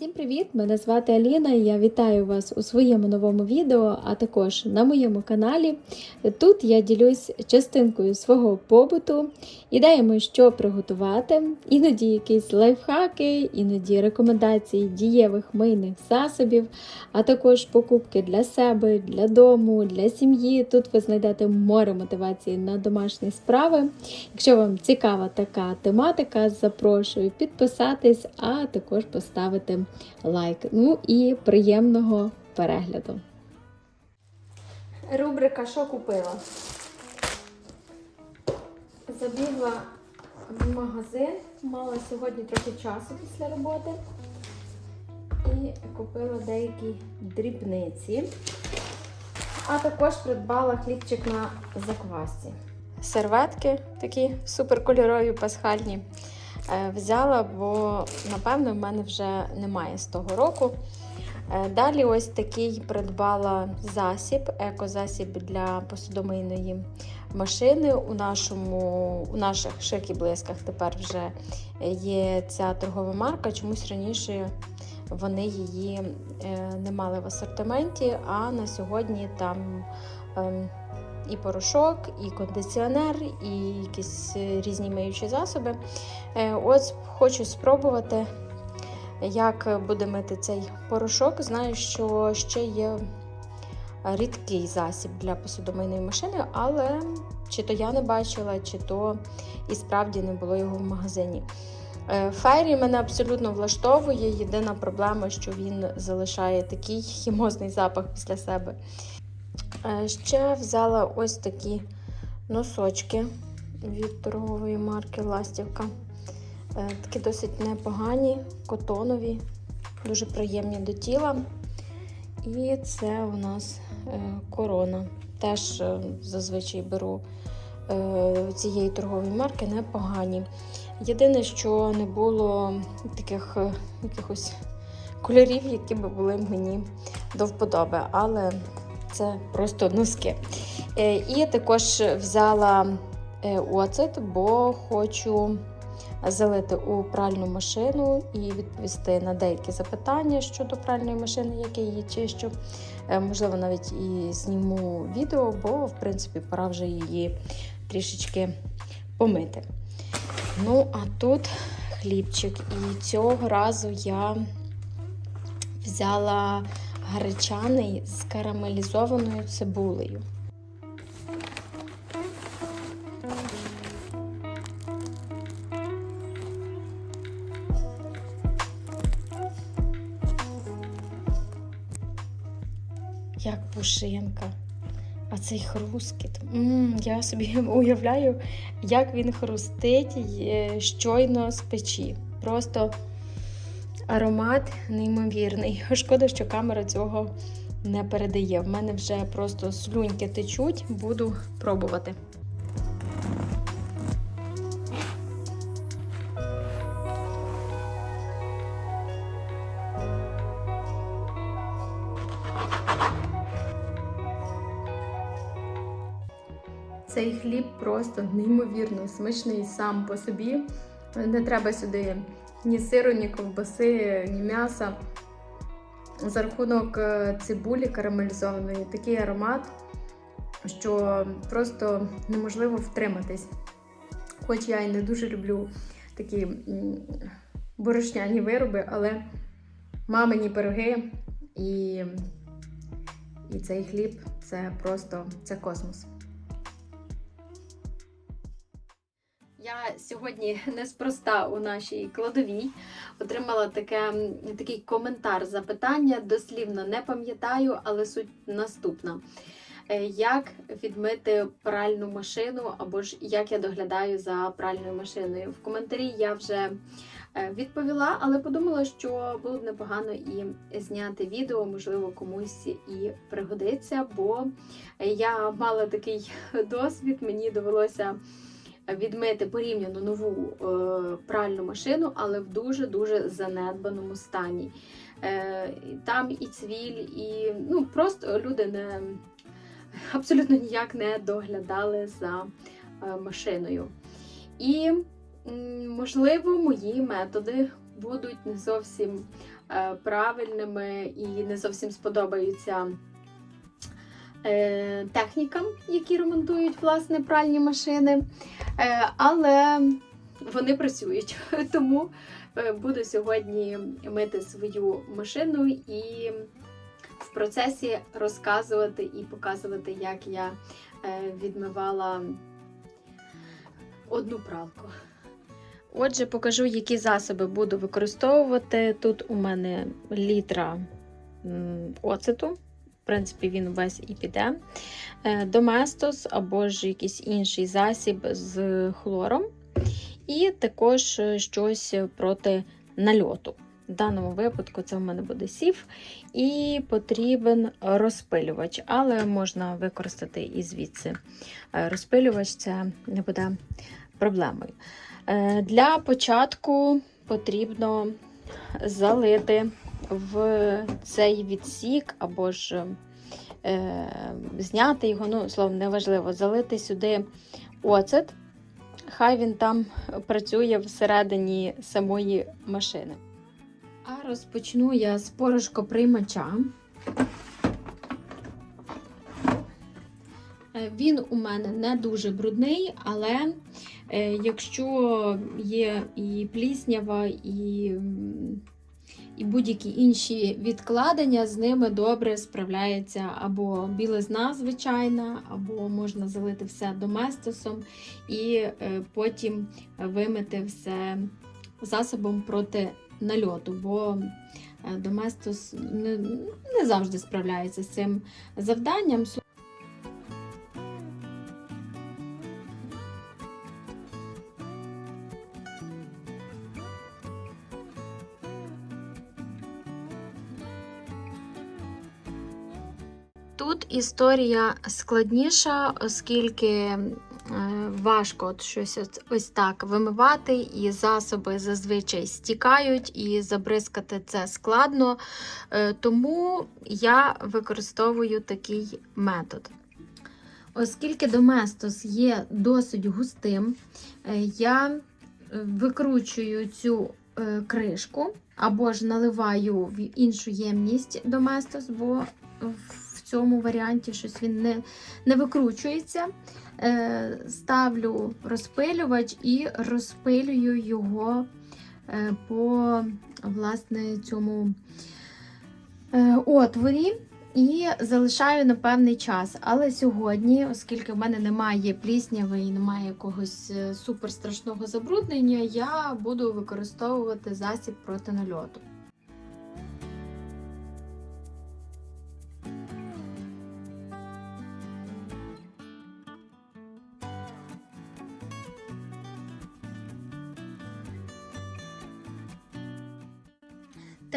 Всім привіт! Мене звати Аліна я вітаю вас у своєму новому відео, а також на моєму каналі. Тут я ділюсь частинкою свого побуту, ідеями, що приготувати, іноді якісь лайфхаки, іноді рекомендації дієвих мийних засобів, а також покупки для себе, для дому, для сім'ї. Тут ви знайдете море мотивації на домашні справи. Якщо вам цікава така тематика, запрошую підписатись, а також поставити лайк. Ну і приємного перегляду. Рубрика Що купила? Забігла в магазин, мала сьогодні трохи часу після роботи і купила деякі дрібниці. А також придбала хлібчик на заквасці. Серветки такі суперкольорові пасхальні. Е, Взяла, бо, напевно, в мене вже немає з того року. Е, Далі ось такий придбала засіб, екозасіб для посудомийної машини. У нашому, у наших шик і блисках тепер вже є ця торгова марка. Чомусь раніше вони її е, не мали в асортименті, а на сьогодні там ем, і порошок, і кондиціонер, і якісь е, різні миючі засоби. Е, Ось хочу спробувати, як буде мити цей порошок. Знаю, що ще є рідкий засіб для посудомийної машини, але чи то я не бачила, чи то і справді не було його в магазині. Е, Фейрі мене абсолютно влаштовує. Єдина проблема, що він залишає такий хімозний запах після себе. Е, Ще взяла ось такі носочки від торгової марки Ластівка. Е, Такі досить непогані, котонові, дуже приємні до тіла. І це у нас е, корона. Теж зазвичай беру цієї торгової марки непогані. Єдине, що не було таких якихось кольорів, які би були мені до вподоби, але це просто носки. Е, І також взяла е, оцет, бо хочу залити у пральну машину і відповісти на деякі запитання щодо пральної машини, як я її чищу. Е, Можливо, навіть і зніму відео, бо в принципі пора вже її трішечки помити. Ну, а тут хлібчик. І цього разу я взяла гречаний з карамелізованою цибулею. Як пушинка. А цей хрускіт. м я собі уявляю, як він хрустить е, щойно з печі. Просто аромат неймовірний. Шкода, що камера цього не передає. В мене вже просто слюньки течуть, буду пробувати. Цей хліб просто неймовірно смачний сам по собі. Не треба сюди ні сиру, ні ковбаси, ні м'яса. За рахунок е, цибулі карамелізованої такий аромат, що просто неможливо втриматись. Хоч я і не дуже люблю такі борошняні вироби, але мамині пироги і, і цей хліб це просто це космос. Я сьогодні неспроста у нашій кладовій отримала таке, такий коментар запитання. Дослівно не пам'ятаю, але суть наступна. Е, Як відмити пральну машину, або ж як я доглядаю за пральною машиною? В коментарі я вже е, відповіла, але подумала, що було б непогано і зняти відео, можливо, комусь і пригодиться, бо я мала такий досвід, мені довелося відмити порівняно нову е, пральну машину, але в дуже-дуже занедбаному стані. Е, там і цвіль, і ну, просто люди не абсолютно ніяк не доглядали за е, машиною. І, можливо, мої методи будуть не зовсім правильними і не зовсім сподобаються е, технікам, які ремонтують власне пральні машини. Е, але вони працюють. Тому е, буду сьогодні мити свою машину і в процесі розказувати і показувати, як я е, відмивала одну пралку. Отже, покажу, які засоби буду використовувати. Тут у мене літра оцету. Принципі, він весь і піде. Е, Доместос або ж якийсь інший засіб з хлором. І також е, щось проти нальоту. В даному випадку це в мене буде сів, і потрібен розпилювач, але можна використати і звідси е, розпилювач, це не буде проблемою. Для початку потрібно залити в цей відсік або ж е, зняти його, ну, словом, неважливо, залити сюди оцет. Хай він там працює всередині самої машини. А розпочну я з порошкоприймача. Е, Він у мене не дуже брудний, але е, якщо є і пліснява, і, і будь-які інші відкладення, з ними добре справляється або білизна звичайна, або можна залити все доместосом і е, потім вимити все засобом проти нальоту, бо е, доместос не, не завжди справляється з цим завданням. Історія складніша, оскільки е, важко щось ось- так вимивати, і засоби зазвичай стікають, і забризкати це складно. Е, Тому я використовую такий метод. Оскільки доместос є досить густим, е, я викручую цю кришку або ж наливаю в іншу ємність доместос, бо в цьому варіанті щось він не, не викручується. Е, Ставлю розпилювач і розпилюю його е, по власне цьому е, отворі. І залишаю на певний час. Але сьогодні, оскільки в мене немає плісняви і немає якогось е, супер страшного забруднення, я буду використовувати засіб проти нальоту.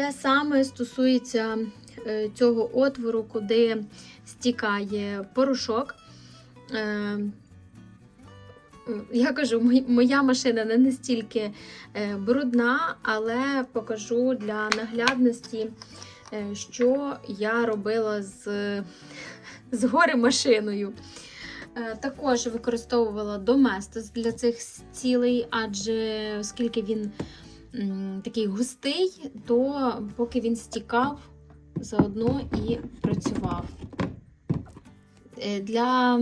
Те саме стосується е, цього отвору, куди стікає порошок. Е, е, Я кажу, моя машина не настільки брудна, але покажу для наглядності, що я робила з, з гори машиною. Також використовувала доместос для цих цілей, адже оскільки він такий густий, то поки він стікав, заодно і працював. Е, Для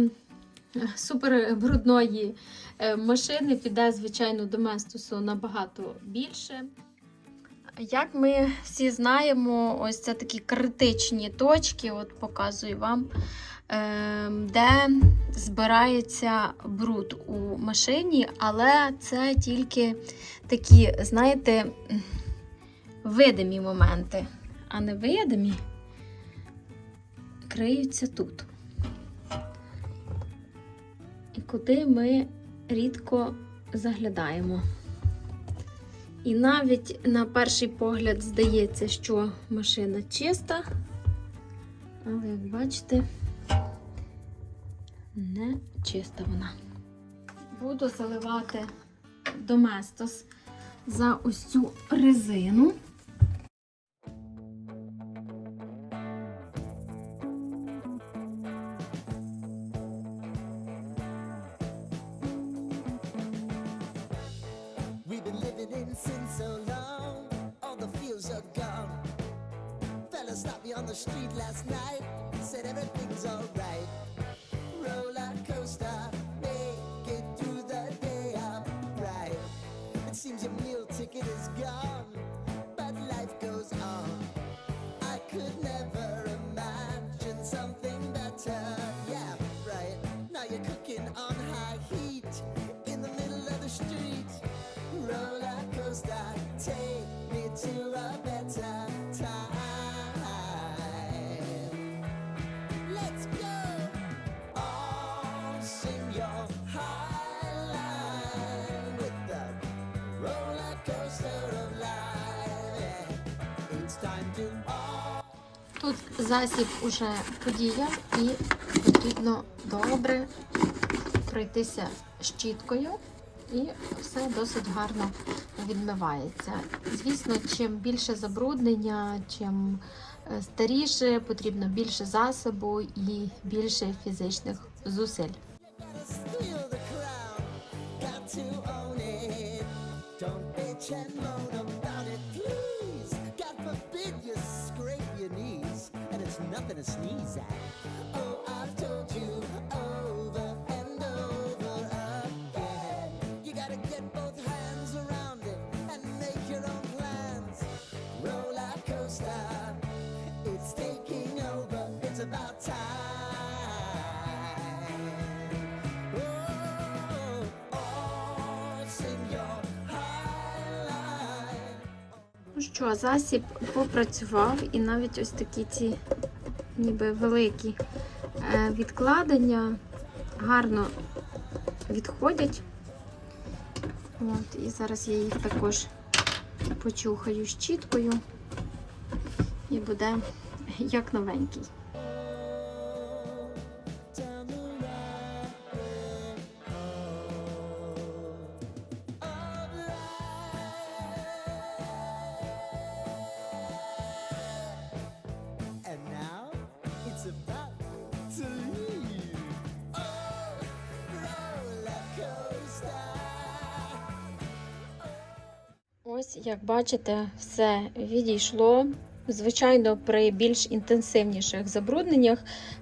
супербрудної е, машини піде, звичайно, доместосу набагато більше. Як ми всі знаємо, ось це такі критичні точки, от показую вам, де збирається бруд у машині, але це тільки такі, знаєте, видимі моменти, а не видимі криються тут. І куди ми рідко заглядаємо. І навіть на перший погляд здається, що машина чиста, але, як бачите, не чиста вона. Буду заливати доместос за ось цю резину. Fella stopped me on the street last night, said everything's alright. stop. Тут засіб уже подіяв і потрібно добре пройтися щіткою, і все досить гарно відмивається. Звісно, чим більше забруднення, чим е, старіше, потрібно більше засобу і більше фізичних зусиль. Don't bitch and to sneeze at. Oh, I've told you over and over again. You gotta get both hands around it and make your own plans. Roller coaster, it's taking over. It's about time. Oh, oh, sing your high line. Ну що, засіб попрацював, і навіть ось такі ці ніби великі е, відкладення гарно відходять. От, і зараз я їх також почухаю щіткою і буде як новенький. Ось, як бачите, все відійшло. Звичайно, при більш інтенсивніших забрудненнях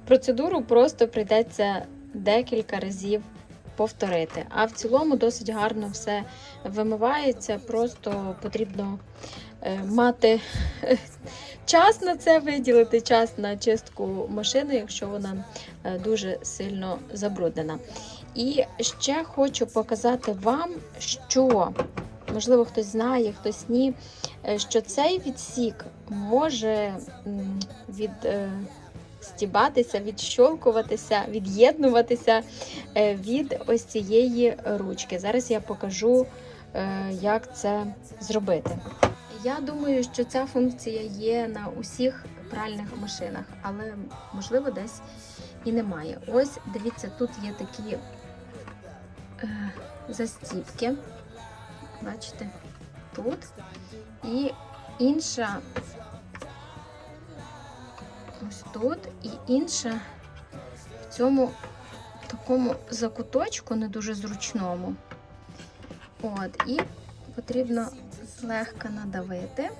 процедуру просто прийдеться декілька разів повторити. А в цілому досить гарно все вимивається. Просто потрібно е, мати е, час на це, виділити час на чистку машини, якщо вона е, дуже сильно забруднена. І ще хочу показати вам, що можливо хтось знає, хтось ні, е, що цей відсік може від. е, Стібатися, відщолкуватися, від'єднуватися е, від ось цієї ручки. Зараз я покажу, як це зробити. Я думаю, що ця функція є на усіх пральних машинах, але можливо десь і немає. Ось дивіться, тут є такі застіпки. Бачите, тут. І інша ось тут, і інша в цьому такому закуточку, не дуже зручному. От, і потрібно злегка надавити.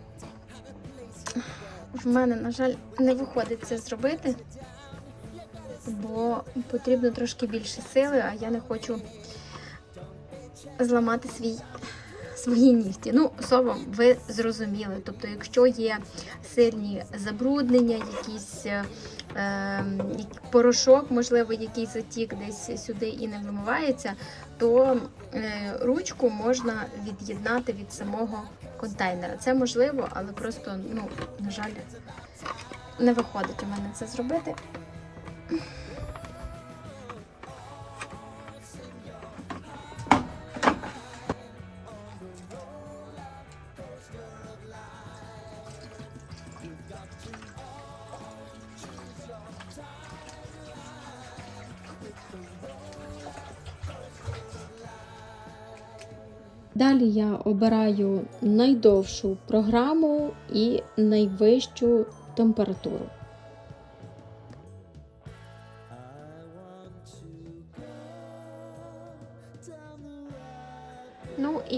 В мене, на жаль, не виходить це зробити, бо потрібно трошки більше сили, а я не хочу зламати свій свої нігті. Ну, словом, ви зрозуміли. Тобто, якщо є сильні забруднення, якийсь е, ем, порошок, можливо, який затік десь сюди і не вимивається, то е, ручку можна від'єднати від самого контейнера. Це можливо, але просто, ну, на жаль, не виходить у мене це зробити. Далі я обираю найдовшу програму і найвищу температуру.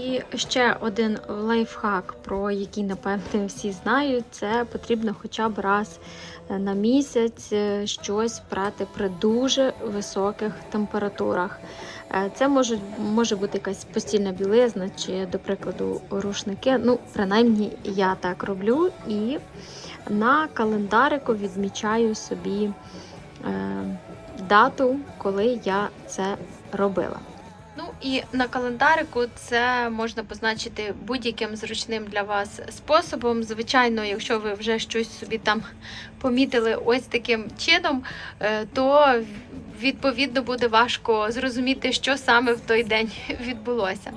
І ще один лайфхак, про який, напевне, всі знають, це потрібно хоча б раз на місяць е, щось прати при дуже високих температурах. Е, Це може, може бути якась постільна білизна чи, до прикладу, рушники. Ну, принаймні, я так роблю і на календарику відмічаю собі е, дату, коли я це робила. І на календарику це можна позначити будь-яким зручним для вас способом. Звичайно, якщо ви вже щось собі там помітили ось таким чином, е, то відповідно буде важко зрозуміти, що саме в той день відбулося.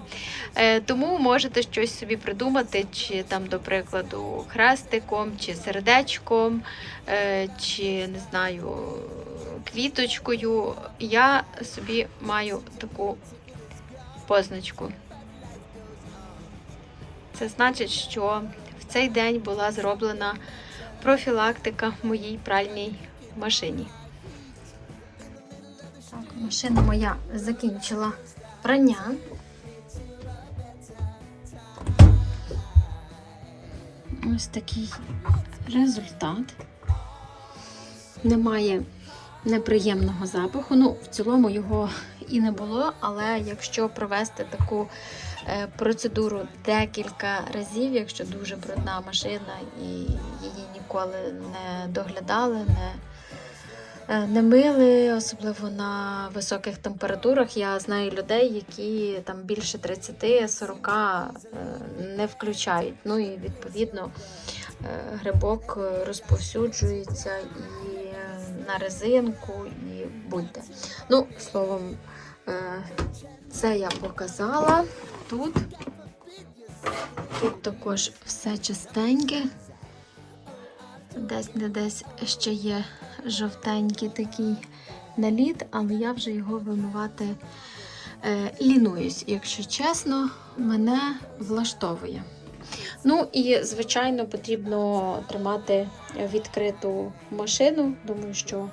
Е, Тому можете щось собі придумати, чи там, до прикладу, хрестиком, чи сердечком, е, чи не знаю, квіточкою. Я собі маю таку позначку. Це значить, що в цей день була зроблена профілактика в моїй пральній машині. Так, машина моя закінчила прання. Ось такий результат. Немає неприємного запаху. Ну, в цілому його і не було, але якщо провести таку е, процедуру декілька разів, якщо дуже брудна машина і її ніколи не доглядали, не, е, не мили, особливо на високих температурах. Я знаю людей, які там більше 30-40 е, не включають. Ну і відповідно грибок розповсюджується і на резинку, і будьте. Ну, словом, е, це я показала тут. Тут також все чистеньке. Десь не десь ще є жовтенький такий наліт, але я вже його вимивати е, лінуюсь, якщо чесно, мене влаштовує. Ну і, звичайно, потрібно тримати відкриту машину. Думаю, що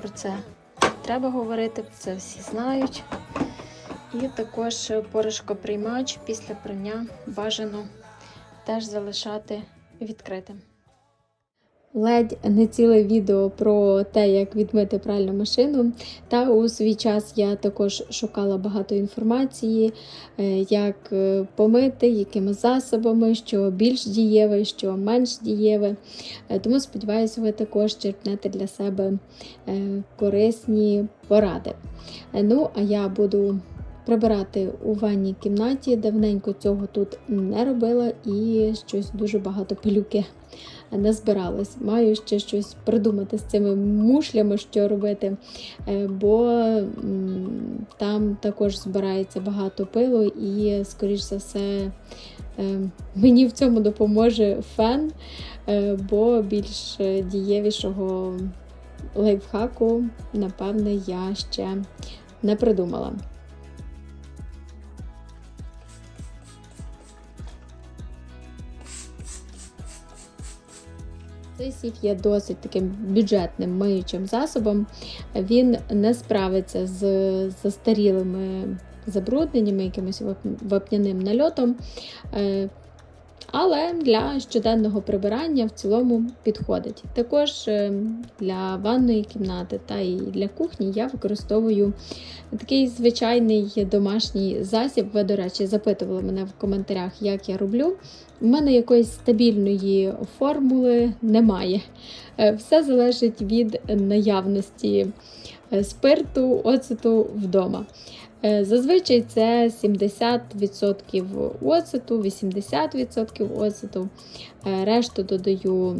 про це треба говорити, це всі знають. І також порошкоприймач після прання бажано теж залишати відкритим. Ледь не ціле відео про те, як відмити пральну машину. Та у свій час я також шукала багато інформації, е, як е, помити, якими засобами, що більш дієве, що менш дієве. Е, Тому сподіваюся, ви також черпнете для себе корисні поради. Ну, а я буду прибирати у ванній кімнаті. Давненько цього тут не робила і щось дуже багато пилюки назбиралось. Маю ще щось придумати з цими мушлями, що робити, е, бо там також збирається багато пилу, і, скоріш за все, е, мені в цьому допоможе фен, е, бо більш дієвішого лайфхаку, напевне, я ще не придумала. Цей сіф є досить таким бюджетним миючим засобом. Він не справиться з застарілими забрудненнями, якимось вапняним нальотом. Але для щоденного прибирання в цілому підходить. Також е, для ванної кімнати та і для кухні я використовую такий звичайний домашній засіб. Ви, до речі, запитували мене в коментарях, як я роблю. У мене якоїсь стабільної формули немає. Е, Все залежить від наявності е, спирту, оцету вдома. Е, Зазвичай це 70% оцету, 80% оцету. Решту додаю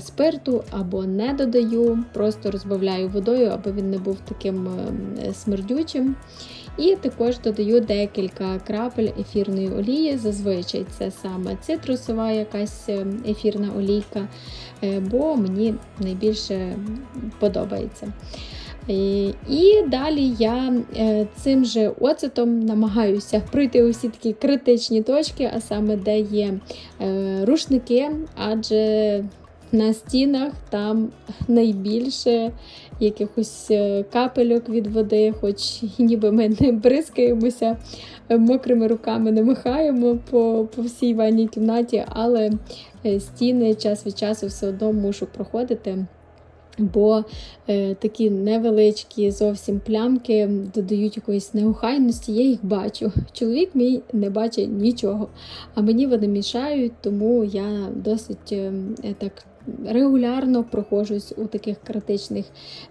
спирту або не додаю, просто розбавляю водою, аби він не був таким е, смердючим. І також додаю декілька крапель ефірної олії. Зазвичай це саме цитрусова якась е, ефірна олійка, е, бо мені найбільше подобається. Е, І далі я е, цим же оцетом намагаюся пройти усі такі критичні точки, а саме де є е, рушники, адже на стінах там найбільше якихось капельок від води, хоч ніби ми не бризкаємося мокрими руками, не махаємо по, по всій ванній кімнаті, але стіни час від часу все одно мушу проходити. Бо е, такі невеличкі зовсім плямки додають якоїсь неохайності, я їх бачу. Чоловік мій не бачить нічого, а мені вони мішають, тому я досить е, так регулярно проходжусь у таких критичних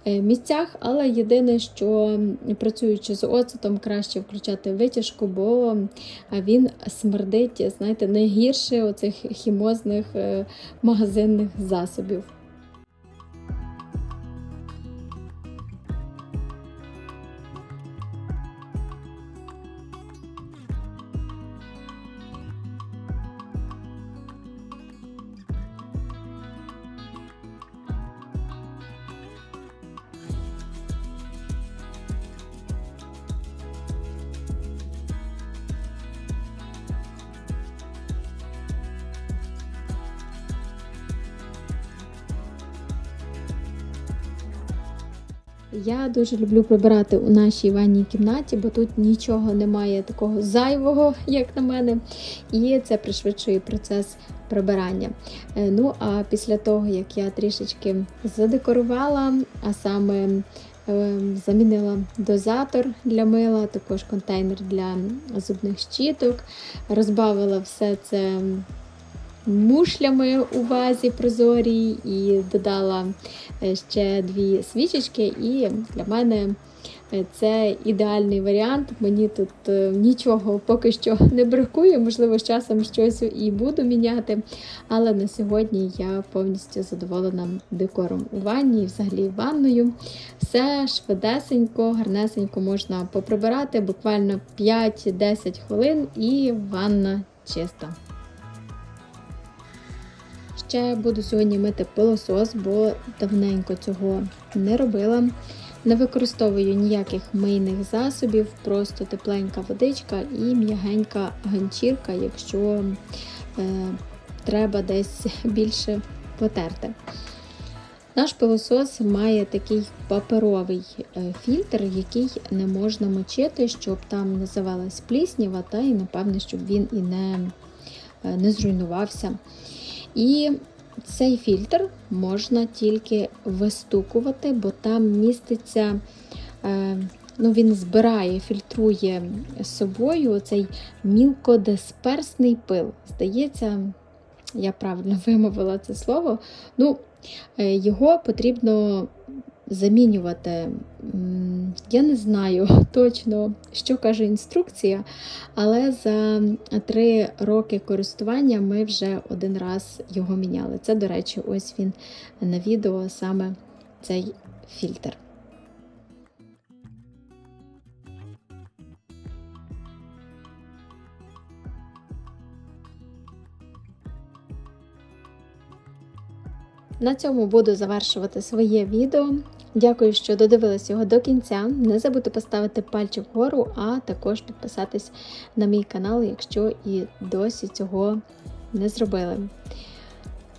е, місцях. Але єдине, що працюючи з оцетом, краще включати витяжку, бо він смердить, знаєте, не гірше оцих хімозних е, магазинних засобів. Я дуже люблю прибирати у нашій ванній кімнаті, бо тут нічого немає такого зайвого, як на мене, і це пришвидшує процес прибирання. Е, Ну а після того, як я трішечки задекорувала, а саме е, замінила дозатор для мила, також контейнер для зубних щіток, розбавила все це мушлями у вазі прозорій і додала е, ще дві свічечки, і для мене е, це ідеальний варіант. Мені тут е, нічого поки що не бракує, можливо, з часом щось і буду міняти. Але на сьогодні я повністю задоволена декором у ванні і взагалі ванною. Все швидесенько, гарнесенько можна поприбирати, буквально 5-10 хвилин, і ванна чиста. Ще буду сьогодні мити пилосос, бо давненько цього не робила. Не використовую ніяких мийних засобів, просто тепленька водичка і м'ягенька ганчірка, якщо е, треба десь більше потерти. Наш пилосос має такий паперовий е, фільтр, який не можна мочити, щоб там не завелась пліснява, та і, напевне, щоб він і не, е, не зруйнувався. І цей фільтр можна тільки вистукувати, бо там міститься, е, ну, він збирає, фільтрує собою цей мілкодисперсний пил. Здається, я правильно вимовила це слово. Ну, е, його потрібно замінювати. Я не знаю точно, що каже інструкція, але за три роки користування ми вже один раз його міняли. Це, до речі, ось він на відео саме цей фільтр. На цьому буду завершувати своє відео. Дякую, що додивились його до кінця. Не забудьте поставити пальчик вгору, а також підписатись на мій канал, якщо і досі цього не зробили.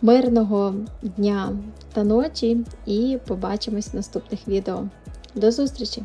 Мирного дня та ночі і побачимось в наступних відео. До зустрічі!